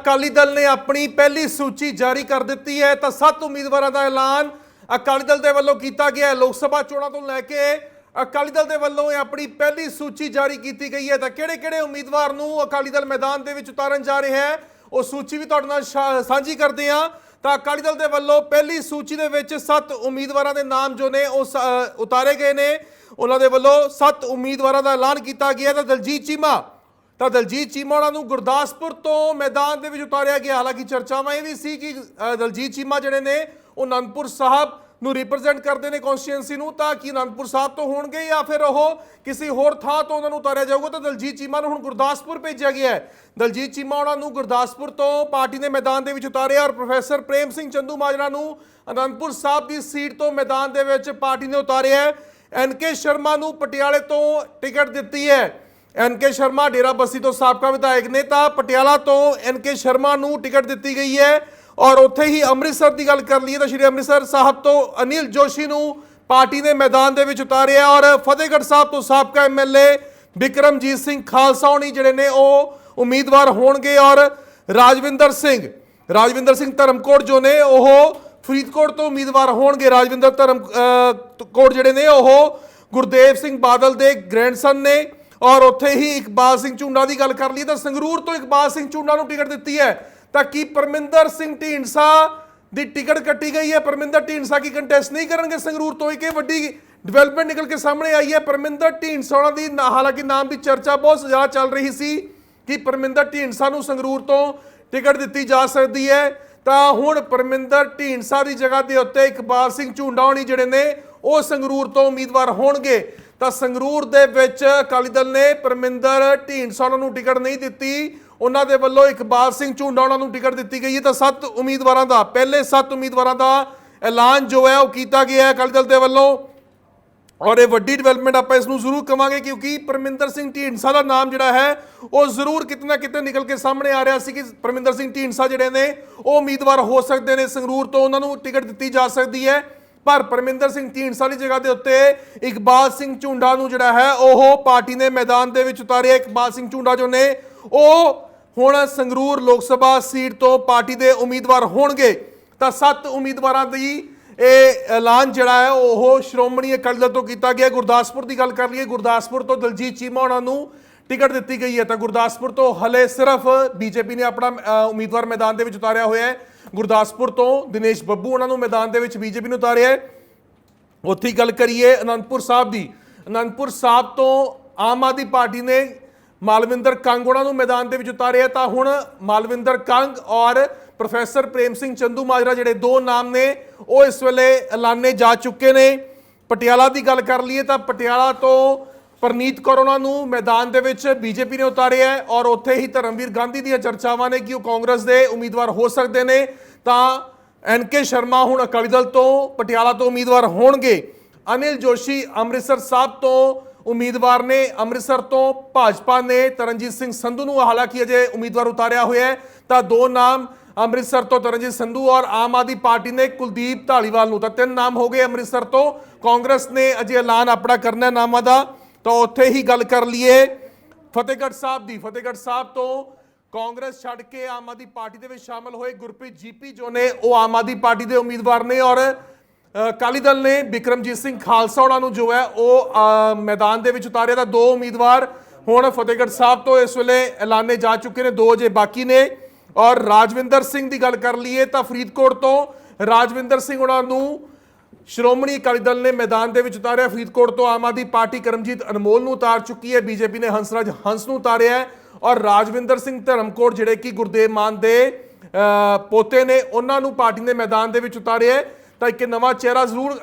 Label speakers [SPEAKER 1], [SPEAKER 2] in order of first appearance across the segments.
[SPEAKER 1] ਅਕਾਲੀ ਦਲ ਨੇ ਆਪਣੀ ਪਹਿਲੀ ਸੂਚੀ ਜਾਰੀ ਕਰ ਦਿੱਤੀ ਹੈ। ਤਾਂ ਸੱਤ ਉਮੀਦਵਾਰਾਂ ਦਾ ਐਲਾਨ ਅਕਾਲੀ ਦਲ ਦੇ ਵੱਲੋਂ ਕੀਤਾ ਗਿਆ ਹੈ। ਲੋਕ ਸਭਾ ਚੋਣਾਂ ਤੋਂ ਲੈ ਕੇ ਅਕਾਲੀ ਦਲ ਦੇ ਵੱਲੋਂ ਆਪਣੀ ਪਹਿਲੀ ਸੂਚੀ ਜਾਰੀ ਕੀਤੀ ਗਈ ਹੈ। ਤਾਂ ਕਿਹੜੇ-ਕਿਹੜੇ ਉਮੀਦਵਾਰ ਨੂੰ ਅਕਾਲੀ ਦਲ ਮੈਦਾਨ ਦੇ ਵਿੱਚ ਉਤਾਰਨ ਜਾ ਰਿਹਾ ਹੈ, ਉਹ ਸੂਚੀ ਵੀ ਤੁਹਾਡੇ ਨਾਲ ਸ਼ਾ- ਸਾਂਝੀ ਕਰਦੇ ਹਾਂ। ਤਾਂ ਅਕਾਲੀ ਦਲ ਦੇ ਵੱਲੋਂ ਪਹਿਲੀ ਸੂਚੀ ਦੇ ਵਿੱਚ ਸੱਤ ਉਮੀਦਵਾਰਾਂ ਦੇ ਨਾਮ ਜੋ ਨੇ, ਉਹ ਸ- ਉਤਾਰੇ ਗਏ ਨੇ। ਉਹਨਾਂ ਦੇ ਵੱਲੋਂ ਸੱਤ ਉਮੀਦਵਾਰਾਂ ਦਾ ਐਲਾਨ ਕੀਤਾ ਗਿਆ ਤਾਂ ਦਲਜੀਤ ਚੀਮਾ ਤਾਂ ਦਲਜੀਤ ਚੀਮਾ ਉਹਨਾਂ ਨੂੰ ਗੁਰਦਾਸਪੁਰ ਤੋਂ ਮੈਦਾਨ ਦੇ ਵਿੱਚ ਉਤਾਰਿਆ ਗਿਆ। ਹਾਲਾਂਕਿ ਚਰਚਾਵਾਂ ਇਹ ਵੀ ਸੀ ਕਿ ਦਲਜੀਤ ਚੀਮਾ ਜਿਹੜੇ ਨੇ, ਉਹ ਅਨੰਦਪੁਰ ਸਾਹਿਬ ਨੂੰ ਰਿਪਰੈਜ਼ੈਂਟ ਕਰਦੇ ਨੇ ਕਨਸਟੀਟੂਐਂਸੀ ਨੂੰ। ਤਾਂ ਕਿ ਅਨੰਦਪੁਰ ਸਾਹਿਬ ਤੋਂ ਹੋਣਗੇ ਜਾਂ ਫਿਰ ਉਹ ਕਿਸੇ ਹੋਰ ਥਾਂ ਤੋਂ ਉਹਨਾਂ ਨੂੰ ਉਤਾਰਿਆ ਜਾਊਗਾ? ਤਾਂ ਦਲਜੀਤ ਚੀਮਾ ਨੂੰ ਹੁਣ ਗੁਰਦਾਸਪੁਰ ਭੇਜਿਆ ਗਿਆ ਹੈ। ਦਲਜੀਤ ਚੀਮਾ ਉਹਨਾਂ ਨੂੰ ਗੁਰਦਾਸਪੁਰ ਤੋਂ ਪਾਰਟੀ ਦੇ ਮੈਦਾਨ ਦੇ ਵਿੱਚ ਉਤਾਰਿਆ ਔਰ ਪ੍ਰੋਫੈਸਰ ਪ੍ਰੇਮ ਸਿੰਘ ਚੰਦੂ ਮਾਜਰਾ ਨੂੰ ਅਨੰਦਪੁਰ ਸਾਹਿਬ ਦੀ ਸੀਟ ਤੋਂ ਮੈਦਾਨ ਦੇ ਵਿੱਚ ਪਾਰਟੀ ਨੇ ਉਤਾਰਿਆ ਹੈ। ਐਨਕੇ ਸ਼ਰਮਾ ਨੂੰ ਪਟਿਆਲੇ ਤੋਂ ਟਿਕਟ ਦਿੱਤੀ ਹੈ। ਐਨਕੇ ਸ਼ਰਮਾ ਡੇਰਾ ਬੱਸੀ ਤੋਂ ਸਾਬਕਾ ਵਿਧਾਇਕ ਨੇ ਤਾਂ ਪਟਿਆਲਾ ਤੋਂ ਐਨਕੇ ਸ਼ਰਮਾ ਨੂੰ ਟਿਕਟ ਦਿੱਤੀ ਗਈ ਹੈ ਔਰ ਉੱਥੇ ਹੀ ਅੰਮ੍ਰਿਤਸਰ ਦੀ ਗੱਲ ਕਰ ਲਈਏ ਤਾਂ ਸ਼੍ਰੀ ਅੰਮ੍ਰਿਤਸਰ ਸਾਹਿਬ ਤੋਂ ਅਨਿਲ ਜੋਸ਼ੀ ਨੂੰ ਪਾਰਟੀ ਨੇ ਮੈਦਾਨ ਦੇ ਵਿੱਚ ਉਤਾਰਿਆ ਔਰ ਫਤਿਹਗੜ੍ਹ ਸਾਹਿਬ ਤੋਂ ਸਾਬਕਾ ਐਮਐਲਏ ਵਿਕਰਮਜੀਤ ਸਿੰਘ ਖਾਲਸਾ ਹੋਣੀ ਜਿਹੜੇ ਨੇ ਉਹ ਉਮੀਦਵਾਰ ਹੋਣਗੇ ਔਰ ਰਾਜਵਿੰਦਰ ਸਿੰਘ ਰਾਜਵਿੰਦਰ ਸਿੰਘ ਧਰਮਕੋਟ ਜੋ ਨੇ ਉਹ ਫਰੀਦਕੋਟ ਤੋਂ ਉਮੀਦਵਾਰ ਹੋਣਗੇ। ਰਾਜਵਿੰਦਰ ਧਰਮ ਅਹ, ਜਿਹੜੇ ਨੇ ਉਹ ਗੁਰਦੇਵ ਸਿੰਘ ਬਾਦਲ ਦੇ ਗ੍ਰੈਂਡਸਨ ਨੇ ਔਰ ਉੱਥੇ ਹੀ ਇਕਬਾਲ ਸਿੰਘ ਝੁੰਡਾ ਦੀ ਗੱਲ ਕਰ ਲਈਏ ਤਾਂ ਸੰਗਰੂਰ ਤੋਂ ਇਕਬਾਲ ਸਿੰਘ ਝੁੰਡਾ ਨੂੰ ਟਿਕਟ ਦਿੱਤੀ ਹੈ। ਤਾਂ ਕੀ ਪਰਮਿੰਦਰ ਸਿੰਘ ਢੀਂਡਸਾ ਦੀ ਟਿਕਟ ਕੱਟੀ ਗਈ ਹੈ? ਪਰਮਿੰਦਰ ਢੀਂਡਸਾ ਕੀ ਕੰਟੈਸਟ ਨਹੀਂ ਕਰਨਗੇ ਸੰਗਰੂਰ ਤੋਂ? ਇੱਕ ਇਹ ਵੱਡੀ ਡਿਵੈਲਪਮੈਂਟ ਨਿਕਲ ਕੇ ਸਾਹਮਣੇ ਆਈ ਹੈ। ਪਰਮਿੰਦਰ ਢੀਂਡਸਾ ਉਹਨਾਂ ਦੀ ਨਾ- ਹਾਲਾਂਕਿ ਨਾਮ ਦੀ ਚਰਚਾ ਬਹੁਤ ਜ਼ਿਆਦਾ ਚੱਲ ਰਹੀ ਸੀ ਕਿ ਪਰਮਿੰਦਰ ਢੀਂਡਸਾ ਨੂੰ ਸੰਗਰੂਰ ਤੋਂ ਟਿਕਟ ਦਿੱਤੀ ਜਾ ਸਕਦੀ ਹੈ। ਤਾਂ ਹੁਣ ਪਰਮਿੰਦਰ ਢੀਂਡਸਾ ਦੀ ਜਗ੍ਹਾ ਦੇ ਉੱਤੇ ਇਕਬਾਲ ਸਿੰਘ ਝੁੰਡਾ ਹੋਣੀ ਜਿਹੜੇ ਨੇ, ਉਹ ਸੰਗਰੂਰ ਤੋਂ ਉਮੀਦਵਾਰ ਹੋਣਗੇ। ਤਾਂ ਸੰਗਰੂਰ ਦੇ ਵਿੱਚ ਅਕਾਲੀ ਦਲ ਨੇ ਪਰਮਿੰਦਰ ਢੀਂਡਸਾ ਉਹਨਾਂ ਨੂੰ ਟਿਕਟ ਨਹੀਂ ਦਿੱਤੀ। ਉਹਨਾਂ ਦੇ ਵੱਲੋਂ ਇਕਬਾਲ ਸਿੰਘ ਝੁੰਡਾ ਉਹਨਾਂ ਨੂੰ ਟਿਕਟ ਦਿੱਤੀ ਗਈ ਹੈ। ਤਾਂ ਸੱਤ ਉਮੀਦਵਾਰਾਂ ਦਾ, ਪਹਿਲੇ ਸੱਤ ਉਮੀਦਵਾਰਾਂ ਦਾ ਐਲਾਨ ਜੋ ਹੈ ਉਹ ਕੀਤਾ ਗਿਆ ਹੈ ਅਕਾਲੀ ਦਲ ਦੇ ਵੱਲੋਂ। ਔਰ ਇਹ ਵੱਡੀ ਡਿਵੈਲਪਮੈਂਟ ਆਪਾਂ ਇਸ ਨੂੰ ਜ਼ਰੂਰ ਕਵਾਂਗੇ ਕਿਉਂਕਿ ਪਰਮਿੰਦਰ ਸਿੰਘ ਢੀਂਡਸਾ ਦਾ ਨਾਮ ਜਿਹੜਾ ਹੈ, ਉਹ ਜ਼ਰੂਰ ਕਿਤੇ ਨਾ ਕਿਤੇ ਨਿਕਲ ਕੇ ਸਾਹਮਣੇ ਆ ਰਿਹਾ ਸੀ ਕਿ ਪਰਮਿੰਦਰ ਸਿੰਘ ਢੀਂਡਸਾ ਜਿਹੜੇ ਨੇ, ਉਹ ਉਮੀਦਵਾਰ ਹੋ ਸਕਦੇ ਨੇ। ਸੰਗਰੂਰ ਤੋਂ ਉਹਨਾਂ ਨੂੰ ਟਿਕਟ ਦਿੱਤੀ ਜਾ ਸਕਦੀ ਹੈ। ਪਰ ਪਰਮਿੰਦਰ ਸਿੰਘ ਢੀਂਡਸਾ ਵਾਲੀ ਜਗ੍ਹਾ ਦੇ ਉੱਤੇ ਇਕਬਾਲ ਸਿੰਘ ਝੁੰਡਾ ਨੂੰ ਜਿਹੜਾ ਹੈ, ਉਹ ਪਾਰਟੀ ਨੇ ਮੈਦਾਨ ਦੇ ਵਿੱਚ ਉਤਾਰਿਆ। ਇਕਬਾਲ ਸਿੰਘ ਝੁੰਡਾ ਜੋ ਨੇ, ਉਹ ਹੁਣ ਸੰਗਰੂਰ ਲੋਕ ਸਭਾ ਸੀਟ ਤੋਂ ਪਾਰਟੀ ਦੇ ਉਮੀਦਵਾਰ ਹੋਣਗੇ। ਤਾਂ ਸੱਤ ਉਮੀਦਵਾਰਾਂ ਦੀ ਇਹ ਐਲਾਨ ਜਿਹੜਾ ਹੈ, ਉਹ ਸ਼੍ਰੋਮਣੀ ਅਕਾਲੀ ਦਲ ਤੋਂ ਕੀਤਾ ਗਿਆ। ਗੁਰਦਾਸਪੁਰ ਦੀ ਗੱਲ ਕਰ ਲਈਏ, ਗੁਰਦਾਸਪੁਰ ਤੋਂ ਦਲਜੀਤ ਚੀਮਾ ਉਹਨਾਂ ਨੂੰ ਟਿਕਟ ਦਿੱਤੀ ਗਈ ਹੈ। ਤਾਂ ਗੁਰਦਾਸਪੁਰ ਤੋਂ ਹਲੇ ਸਿਰਫ ਬੀਜੇਪੀ ਨੇ ਆਪਣਾ ਉਮੀਦਵਾਰ ਮੈਦਾਨ ਦੇ ਵਿੱਚ ਉਤਾਰਿਆ ਹੋਇਆ ਹੈ। ਗੁਰਦਾਸਪੁਰ ਤੋਂ ਦਿਨੇਸ਼ ਬੱਬੂ ਉਹਨਾਂ ਨੂੰ ਮੈਦਾਨ ਦੇ ਵਿੱਚ ਬੀਜੇਪੀ ਨੂੰ ਉਤਾਰਿਆ ਹੈ। ਉੱਥੇ ਗੱਲ ਕਰੀਏ ਅਨੰਦਪੁਰ ਸਾਹਿਬ ਦੀ। ਅਨੰਦਪੁਰ ਸਾਹਿਬ ਤੋਂ ਆਮ ਆਦਮੀ ਪਾਰਟੀ ਨੇ ਮਾਲਵਿੰਦਰ ਕੰਗ ਉਹਨਾਂ ਨੂੰ ਮੈਦਾਨ ਦੇ ਵਿੱਚ ਉਤਾਰਿਆ ਤਾਂ ਹੁਣ ਮਾਲਵਿੰਦਰ ਕੰਗ ਔਰ ਪ੍ਰੋਫੈਸਰ ਪ੍ਰੇਮ ਸਿੰਘ ਚੰਦੂ ਮਾਜਰਾ ਜਿਹੜੇ ਦੋ ਨਾਮ ਨੇ, ਉਹ ਇਸ ਵੇਲੇ ਐਲਾਨੇ ਜਾ ਚੁੱਕੇ ਨੇ। ਪਟਿਆਲਾ ਦੀ ਗੱਲ ਕਰ ਲਈਏ ਤਾਂ ਪਟਿਆਲਾ ਤੋਂ ਪਰਨੀਤ ਕੌਰ ਉਹਨਾਂ ਨੂੰ ਮੈਦਾਨ ਦੇ ਵਿੱਚ ਬੀਜੇਪੀ ਨੇ ਉਤਾਰਿਆ ਹੈ ਔਰ ਉੱਥੇ ਹੀ ਧਰਮਵੀਰ ਗਾਂਧੀ ਦੀਆਂ ਚਰਚਾਵਾਂ ਨੇ ਕਿ ਉਹ ਕਾਂਗਰਸ ਦੇ ਉਮੀਦਵਾਰ ਹੋ ਸਕਦੇ ਨੇ। ਤਾਂ ਐਨਕੇ ਸ਼ਰਮਾ ਹੁਣ ਅਕਾਲੀ ਦਲ ਤੋਂ, ਪਟਿਆਲਾ ਤੋਂ ਉਮੀਦਵਾਰ ਹੋਣਗੇ। ਅਨਿਲ ਜੋਸ਼ੀ ਅੰਮ੍ਰਿਤਸਰ ਸਾਹਿਬ ਤੋਂ ਉਮੀਦਵਾਰ ਨੇ। ਅੰਮ੍ਰਿਤਸਰ ਤੋਂ ਭਾਜਪਾ ਨੇ। ਤਰਨਜੀਤ ਸਿੰਘ ਸੰਧੂ ਨੂੰ ਹਾਲਾਂਕਿ ਅਜੇ ਉਮੀਦਵਾਰ ਉਤਾਰਿਆ ਹੋਇਆ ਹੈ। ਤਾਂ ਦੋ ਨਾਮ ਅੰਮ੍ਰਿਤਸਰ ਤੋਂ ਤਰਨਜੀਤ ਸੰਧੂ ਔਰ ਆਮ ਆਦਮੀ ਪਾਰਟੀ ਨੇ ਕੁਲਦੀਪ ਢਾਲੀਵਾਲ ਨੂੰ। ਤਾਂ ਤਿੰਨ ਨਾਮ ਹੋ ਗਏ ਅੰਮ੍ਰਿਤਸਰ ਤੋਂ। ਕਾਂਗਰਸ ਨੇ ਅਜੇ ਐਲਾਨ ਆਪਣਾ ਕਰਨਾ ਨਾਮਾਂ ਦਾ। ਤਾਂ ਉੱਥੇ ਹੀ ਗੱਲ ਕਰ ਲਈਏ ਫਤਿਹਗੜ੍ਹ ਸਾਹਿਬ ਦੀ। ਫਤਿਹਗੜ੍ਹ ਸਾਹਿਬ ਤੋਂ ਕਾਂਗਰਸ ਛੱਡ ਕੇ ਆਮ ਆਦਮੀ ਪਾਰਟੀ ਦੇ ਵਿੱਚ ਸ਼ਾਮਲ ਹੋਏ ਗੁਰਪ੍ਰੀਤ ਜੀਪੀ ਜੋ ਨੇ ਉਹ ਆਮ ਆਦਮੀ ਪਾਰਟੀ ਦੇ ਉਮੀਦਵਾਰ ਨੇ ਔਰ ਅ, ਅਕਾਲੀ ਦਲ ਨੇ ਬਿਕਰਮਜੀਤ ਸਿੰਘ ਖਾਲਸਾ ਉਹਨਾਂ ਨੂੰ ਜੋ ਹੈ ਉਹ ਮੈਦਾਨ ਦੇ ਵਿੱਚ ਉਤਾਰਿਆ ਤਾਂ ਦੋ ਉਮੀਦਵਾਰ ਹੁਣ ਫਤਿਹਗੜ੍ਹ ਸਾਹਿਬ ਤੋਂ ਇਸ ਵੇਲੇ ਐਲਾਨੇ ਜਾ ਚੁੱਕੇ ਨੇ ਦੋ ਜੇ ਬਾਕੀ ਨੇ। ਔਰ ਰਾਜਵਿੰਦਰ ਸਿੰਘ ਦੀ ਗੱਲ ਕਰ ਲਈਏ ਤਾਂ ਫਰੀਦਕੋਟ ਤੋਂ ਰਾਜਵਿੰਦਰ ਸਿੰਘ ਉਹਨਾਂ ਨੂੰ ਸ਼੍ਰੋਮਣੀ ਅਕਾਲੀ ਦਲ ਨੇ ਮੈਦਾਨ ਦੇ ਵਿੱਚ ਉਤਾਰਿਆ। ਫਰੀਦਕੋਟ ਤੋਂ ਆਮ ਆਦਮੀ ਪਾਰਟੀ ਕਰਮਜੀਤ ਅਨਮੋਲ ਨੂੰ ਉਤਾਰ ਚੁੱਕੀ ਹੈ। ਬੀਜੇਪੀ ਨੇ ਹੰਸਰਾਜ ਹੰਸ ਨੂੰ ਉਤਾਰਿਆ ਹੈ ਔਰ ਰਾਜਵਿੰਦਰ ਸਿੰਘ ਧਰਮਕੋਟ, ਜਿਹੜੇ ਕਿ ਗੁਰਦੇਵ ਮਾਨ ਦੇ ਪੋਤੇ ਨੇ, ਉਹਨਾਂ ਨੂੰ ਪਾਰਟੀ ਨੇ ਮੈਦਾਨ ਦੇ ਵਿੱਚ ਉਤਾਰਿਆ ਹੈ। ਤਾਂ ਇੱਕ ਨਵਾਂ ਚਿਹਰਾ ਜ਼ਰੂਰ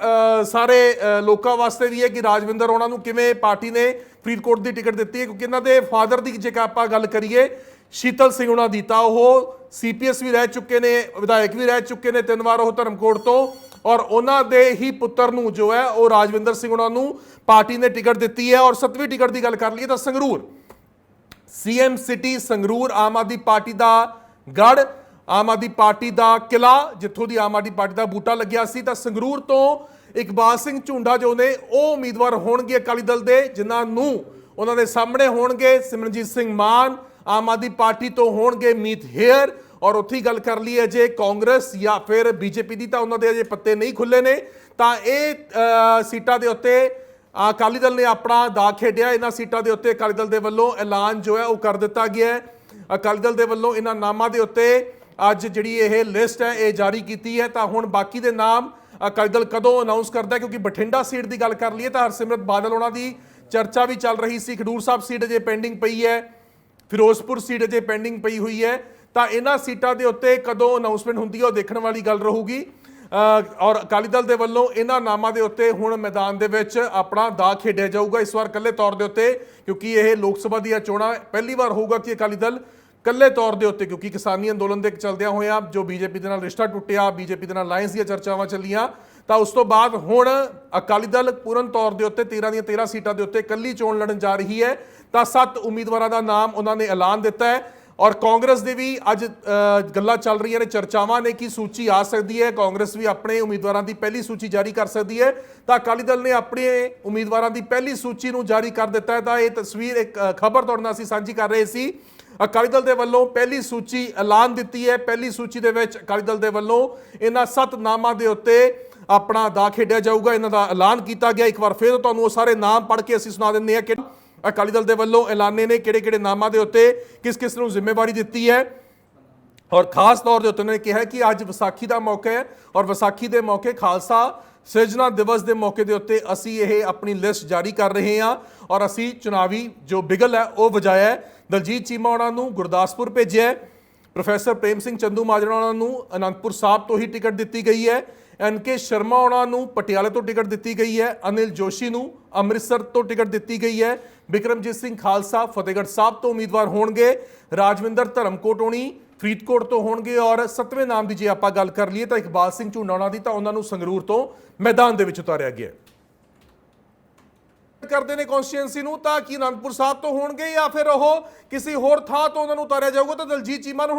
[SPEAKER 1] ਸਾਰੇ ਲੋਕਾਂ ਵਾਸਤੇ ਵੀ ਹੈ ਕਿ ਰਾਜਵਿੰਦਰ ਉਹਨਾਂ ਨੂੰ ਕਿਵੇਂ ਪਾਰਟੀ ਨੇ ਫਰੀਦਕੋਟ ਦੀ ਟਿਕਟ ਦਿੱਤੀ ਹੈ। ਕਿਉਂਕਿ ਇਹਨਾਂ ਦੇ ਫਾਦਰ ਦੀ ਜੇਕਰ ਆਪਾਂ ਗੱਲ ਕਰੀਏ, ਸ਼ੀਤਲ ਸਿੰਘ ਉਹਨਾਂ ਦੀ ਤਾਂ ਉਹ ਸੀਪੀਐਸ ਵੀ ਰਹਿ ਚੁੱਕੇ ਨੇ, ਵਿਧਾਇਕ ਵੀ ਰਹਿ ਚੁੱਕੇ ਨੇ ਤਿੰਨ ਵਾਰ ਉਹ ਧਰਮਕੋਟ ਤੋਂ। ਔਰ ਉਹਨਾਂ ਦੇ ਹੀ ਪੁੱਤਰ ਨੂੰ ਜੋ ਹੈ ਉਹ ਰਾਜਵਿੰਦਰ ਸਿੰਘ ਉਹਨਾਂ ਨੂੰ ਪਾਰਟੀ ਨੇ ਟਿਕਟ ਦਿੱਤੀ ਹੈ ਔਰ ਸੱਤਵੀਂ ਟਿਕਟ ਦੀ ਗੱਲ ਕਰ ਲਈਏ ਤਾਂ Sangrur, CM city Sangrur Aam Aadmi party ਦਾ ਗੜ ਆਮ ਆਦਮੀ ਪਾਰਟੀ ਦਾ ਕਿਲਾ ਜਿੱਥੋਂ ਦੀ ਆਮ ਆਦਮੀ ਪਾਰਟੀ ਦਾ ਬੂਟਾ ਲੱਗਿਆ ਸੀ ਤਾਂ ਸੰਗਰੂਰ ਤੋਂ ਇਕਬਾਲ ਸਿੰਘ ਝੁੰਡਾ ਜੋ ਨੇ ਉਹ ਉਮੀਦਵਾਰ ਹੋਣਗੇ ਅਕਾਲੀ ਦਲ ਦੇ, ਜਿਨ੍ਹਾਂ ਨੂੰ ਉਹਨਾਂ ਦੇ ਸਾਹਮਣੇ ਹੋਣਗੇ ਸਿਮਰਨਜੀਤ ਸਿੰਘ ਮਾਨ, ਆਮ ਆਦਮੀ ਪਾਰਟੀ ਤੋਂ ਹੋਣਗੇ ਮੀਤ ਹੇਅਰ ਔਰ ਉੱਥੇ ਹੀ ਗੱਲ ਕਰ ਲਈਏ ਜੇ ਕਾਂਗਰਸ ਜਾਂ ਫਿਰ ਬੀਜੇਪੀ ਦੀ, ਤਾਂ ਉਹਨਾਂ ਦੇ ਅਜੇ ਪੱਤੇ ਨਹੀਂ ਖੁੱਲੇ ਨੇ। ਤਾਂ ਇਹ ਸੀਟਾਂ ਦੇ ਉੱਤੇ ਅਕਾਲੀ ਦਲ ਨੇ ਆਪਣਾ ਦਾ ਖੇਡਿਆ। ਇਹਨਾਂ ਸੀਟਾਂ ਦੇ ਉੱਤੇ ਅਕਾਲੀ ਦਲ ਦੇ ਵੱਲੋਂ ਐਲਾਨ ਜੋ ਹੈ, ਉਹ ਕਰ ਦਿੱਤਾ ਗਿਆ ਹੈ। ਅਕਾਲੀ ਦਲ ਦੇ ਵੱਲੋਂ ਇਹਨਾਂ ਨਾਮਾਂ ਦੇ ਉੱਤੇ ਅੱਜ ਜਿਹੜੀ ਇਹ ਲਿਸਟ ਹੈ, ਇਹ ਜਾਰੀ ਕੀਤੀ ਹੈ। ਤਾਂ ਹੁਣ ਬਾਕੀ ਦੇ ਨਾਮ ਅਕਾਲੀ ਦਲ ਕਦੋਂ ਅਨਾਉਂਸ ਕਰਦਾ ਕਿਉਂਕਿ ਬਠਿੰਡਾ ਸੀਟ ਦੀ ਗੱਲ ਕਰ ਲਈਏ, ਤਾਂ ਹਰਸਿਮਰਤ ਬਾਦਲ ਉਹਨਾਂ ਦੀ ਚਰਚਾ ਵੀ ਚੱਲ ਰਹੀ ਸੀ। ਖਡੂਰ ਸਾਹਿਬ ਸੀਟ ਅਜੇ ਪੈਂਡਿੰਗ ਪਈ ਹੈ। ਫਿਰੋਜ਼ਪੁਰ ਸੀਟ ਅਜੇ ਪੈਂਡਿੰਗ ਪਈ ਹੋਈ ਹੈ। ਤਾਂ ਇਹਨਾਂ ਸੀਟਾਂ ਦੇ ਉੱਤੇ ਕਦੋਂ ਅਨਾਉਂਸਮੈਂਟ ਹੁੰਦੀ ਹੈ ਉਹ ਦੇਖਣ ਵਾਲੀ ਗੱਲ ਰਹੂਗੀ। ਔਰ ਅਕਾਲੀ ਦਲ ਦੇ ਵੱਲੋਂ ਇਹਨਾਂ ਨਾਮਾਂ ਦੇ ਉੱਤੇ ਹੁਣ ਮੈਦਾਨ ਦੇ ਵਿੱਚ ਆਪਣਾ ਦਾ ਖੇਡਿਆ ਜਾਊਗਾ। ਇਸ ਵਾਰ ਇਕੱਲੇ ਤੌਰ ਦੇ ਉੱਤੇ, ਕਿਉਂਕਿ ਇਹ ਲੋਕ ਸਭਾ ਦੀਆਂ ਚੋਣਾਂ ਪਹਿਲੀ ਵਾਰ ਹੋਊਗਾ ਕਿ ਅਕਾਲੀ ਦਲ ਇਕੱਲੇ ਤੌਰ ਦੇ ਉੱਤੇ, ਕਿਉਂਕਿ ਕਿਸਾਨੀ ਅੰਦੋਲਨ ਦੇ ਚਲਦਿਆਂ ਹੋਇਆਂ ਜੋ ਬੀਜੇਪੀ ਦੇ ਨਾਲ ਰਿਸ਼ਤਾ ਟੁੱਟਿਆ, ਬੀਜੇਪੀ ਦੇ ਨਾਲ ਅਲਾਈਅੰਸ ਦੀਆਂ ਚਰਚਾਵਾਂ ਚੱਲੀਆਂ, ਤਾਂ ਉਸ ਤੋਂ ਬਾਅਦ ਹੁਣ ਅਕਾਲੀ ਦਲ ਪੂਰਨ ਤੌਰ ਦੇ ਉੱਤੇ 13 ਦੀਆਂ 13 ਸੀਟਾਂ ਦੇ ਉੱਤੇ ਇਕੱਲੀ ਚੋਣ ਲੜਨ ਜਾ ਰਹੀ ਹੈ। ਤਾਂ ਸੱਤ ਉਮੀਦਵਾਰਾਂ ਦਾ ਨਾਮ ਉਹਨਾਂ ਨੇ ਐਲਾਨ ਦਿੱਤਾ ਹੈ। ਔਰ ਕਾਂਗਰਸ ਦੇ ਵੀ ਅੱਜ ਗੱਲਾਂ ਚੱਲ ਰਹੀਆਂ ਨੇ, ਚਰਚਾਵਾਂ ਨੇ ਕਿ ਸੂਚੀ ਆ ਸਕਦੀ ਹੈ। ਕਾਂਗਰਸ ਵੀ ਆਪਣੇ ਉਮੀਦਵਾਰਾਂ ਦੀ ਪਹਿਲੀ ਸੂਚੀ ਜਾਰੀ ਕਰ ਸਕਦੀ ਹੈ। ਤਾਂ ਅਕਾਲੀ ਦਲ ਨੇ ਆਪਣੇ ਉਮੀਦਵਾਰਾਂ ਦੀ ਪਹਿਲੀ ਸੂਚੀ ਨੂੰ ਜਾਰੀ ਕਰ ਦਿੱਤਾ ਹੈ। ਤਾਂ ਇਹ ਤਸਵੀਰ ਇੱਕ ਖਬਰ ਤੁਹਾਡੇ ਨਾਲ ਅਸੀਂ ਸਾਂਝੀ ਕਰ ਰਹੇ ਸੀ। ਅਕਾਲੀ ਦਲ ਦੇ ਵੱਲੋਂ ਪਹਿਲੀ ਸੂਚੀ ਐਲਾਨ ਦਿੱਤੀ ਹੈ। ਪਹਿਲੀ ਸੂਚੀ ਦੇ ਵਿੱਚ ਅਕਾਲੀ ਦਲ ਦੇ ਵੱਲੋਂ ਇਹਨਾਂ ਸੱਤ ਨਾਮਾਂ ਦੇ ਉੱਤੇ ਆਪਣਾ ਦਾ ਖੇਡਿਆ ਜਾਊਗਾ। ਇਹਨਾਂ ਦਾ ਐਲਾਨ ਕੀਤਾ ਗਿਆ। ਇੱਕ ਵਾਰ ਫਿਰ ਤੁਹਾਨੂੰ ਉਹ ਸਾਰੇ ਨਾਮ ਪੜ੍ਹ ਕੇ ਅਸੀਂ ਸੁਣਾ ਦਿੰਦੇ ਹਾਂ ਕਿ ਅਕਾਲੀ ਦਲ ਦੇ ਵੱਲੋਂ ਐਲਾਨੇ ਨੇ ਕਿਹੜੇ ਕਿਹੜੇ ਨਾਮਾਂ ਦੇ ਉੱਤੇ, ਕਿਸ ਕਿਸ ਨੂੰ ਜ਼ਿੰਮੇਵਾਰੀ ਦਿੱਤੀ ਹੈ। ਔਰ ਖਾਸ ਤੌਰ ਦੇ ਉੱਤੇ ਉਹਨਾਂ ਨੇ ਕਿਹਾ ਕਿ ਅੱਜ ਵਿਸਾਖੀ ਦਾ ਮੌਕਾ ਹੈ ਔਰ ਵਿਸਾਖੀ ਦੇ ਮੌਕੇ ਖਾਲਸਾ ਸਿਰਜਣਾ ਦਿਵਸ ਦੇ ਮੌਕੇ ਦੇ ਉੱਤੇ ਅਸੀਂ ਇਹ ਆਪਣੀ ਲਿਸਟ ਜਾਰੀ ਕਰ ਰਹੇ ਹਾਂ ਔਰ ਅਸੀਂ ਚੁਣਾਵੀ ਜੋ ਬਿਗਲ ਹੈ ਉਹ ਵਜਾਇਆ ਦਲਜੀਤ ਚੀਮਾ ਉਹਨਾਂ ਨੂੰ ਗੁਰਦਾਸਪੁਰ ਭੇਜਿਆ ਪ੍ਰੋਫੈਸਰ ਪ੍ਰੇਮ ਸਿੰਘ ਚੰਦੂ ਮਾਜਰਾ ਉਹਨਾਂ ਨੂੰ ਅਨੰਦਪੁਰ ਸਾਹਿਬ ਤੋਂ ਹੀ ਟਿਕਟ ਦਿੱਤੀ ਗਈ ਹੈ। ਐਨ ਕੇ ਸ਼ਰਮਾ ਉਹਨਾਂ ਨੂੰ ਪਟਿਆਲੇ ਤੋਂ ਟਿਕਟ ਦਿੱਤੀ ਗਈ ਹੈ, ਅਨਿਲ ਜੋਸ਼ੀ ਨੂੰ ਅੰਮ੍ਰਿਤਸਰ ਤੋਂ ਟਿਕਟ ਦਿੱਤੀ ਗਈ ਹੈ। ਬਿਕਰਮਜੀਤ ਸਿੰਘ ਖਾਲਸਾ ਫਤਿਹਗੜ੍ਹ ਸਾਹਿਬ ਤੋਂ ਉਮੀਦਵਾਰ ਹੋਣਗੇ, ਰਾਜਵਿੰਦਰ ਧਰਮਕੋਟ ਹੋਣੀ ਫਰੀਦਕੋਟ ਤੋਂ ਹੋਣਗੇ ਔਰ ਸੱਤਵੇਂ ਨਾਮ ਦੀ ਜੇ ਆਪਾਂ ਗੱਲ ਕਰ ਲਈਏ ਤਾਂ ਇਕਬਾਲ ਸਿੰਘ ਝੁੰਡਾਣਾ ਦੀ ਤਾਂ ਉਹਨਾਂ ਨੂੰ ਸੰਗਰੂਰ ਤੋਂ ਮੈਦਾਨ ਦੇ ਵਿੱਚ ਉਤਾਰਿਆ ਗਿਆ ਕਰਦੇ ਨੇ ਕਨਸਟੀਟੈਂਸੀ ਨੂੰ ਤਾਂ ਕੀ ਅਨੰਦਪੁਰ ਸਾਹਿਬ ਤੋਂ ਹੋਣਗੇ ਜਾਂ ਫਿਰ ਉਹ ਕਿਸੇ ਹੋਰ ਥਾਂ ਤੋਂ ਉਹਨਾਂ ਨੂੰ ਉਤਾਰਿਆ ਜਾਊਗਾ ਤਾਂ ਦਲਜੀਤ ਚੀਮਾ ਨੂੰ